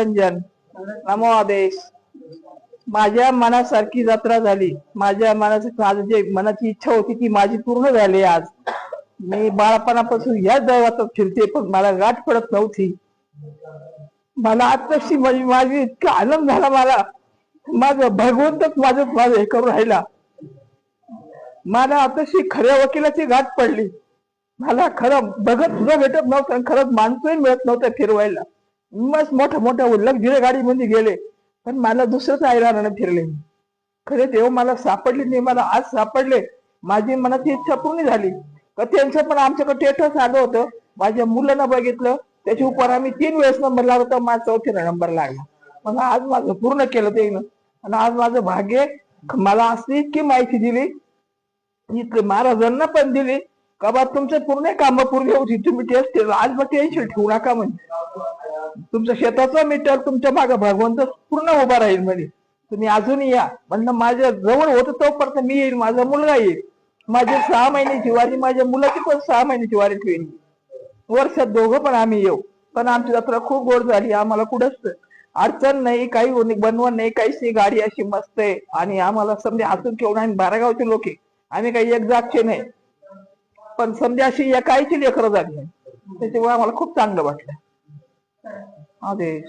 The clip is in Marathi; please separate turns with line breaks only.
रंजन नमो आदेश. माझ्या मनासारखी जत्रा झाली. माझ्या मनासारखी माझं जे मनाची इच्छा होती ती माझी पूर्ण झाली आज. मी बाळपणापासून याच दैवात फिरते पण मला गाठ पडत नव्हती. मला आत्ताशी माझी माझी इतका आनंद झाला मला. माझं भगवंतच माझं माझं हे करून राहिला. मला आताशी खऱ्या वकिलाची गाठ पडली. मला खरं बघत सुद्धा भेटत नव्हतं आणि खरंच माणसंही मिळत नव्हतं फिरवायला. मस्त मोठ्या मोठ्या लक्झरी गाडीमध्ये गेले. पण मला दुसरंच ऐराणानं फिरले खरे देव मला सापडले नाही मला आज सापडले. माझी मनाची इच्छा पूर्ण झाली. का त्यांचं पण आमच्याकडे टेटच आलं होतं. माझ्या मुलांना बघितलं. त्याच्या उपर आम्ही तीन वेळेस नंबर लागला होता. माझा चौथीला नंबर लागला. मग आज माझं पूर्ण केलं ते आणि आज माझं भाग्य मला असली इतकी माहिती दिली. इतके महाराजांना पण दिली. का बा तुमचे पूर्ण कामं पूर्ण होती तुम्ही टेस्ट आज मग टेन्शन ठेवू नका म्हणजे तुमच्या शेताचा मीटर तुमच्या मागे भगवंत पूर्ण उभा राहील म्हणे. तुम्ही अजूनही या. म्हणणं माझ्या जवळ होतं तोपर्यंत मी येईल माझा मुलगा येईल. माझी सहा महिन्याची वारी माझ्या मुलाची पण सहा महिन्याची वारी ठेवीन वर्षात दोघं पण आम्ही येऊ. पण आमची जत्रा खूप गोड झाली आम्हाला कुठंच अडचण नाही काही बनवण नाही काहीच नाही. गाडी अशी मस्त आहे. आणि आम्हाला समजा हसून ठेवून आम्ही बारागावचे लोक आहे आम्ही काही एक जागचे नाही. पण समजा अशी एकाईची लेकरं झाली त्याच्यामुळे आम्हाला खूप चांगलं वाटलं. आदेश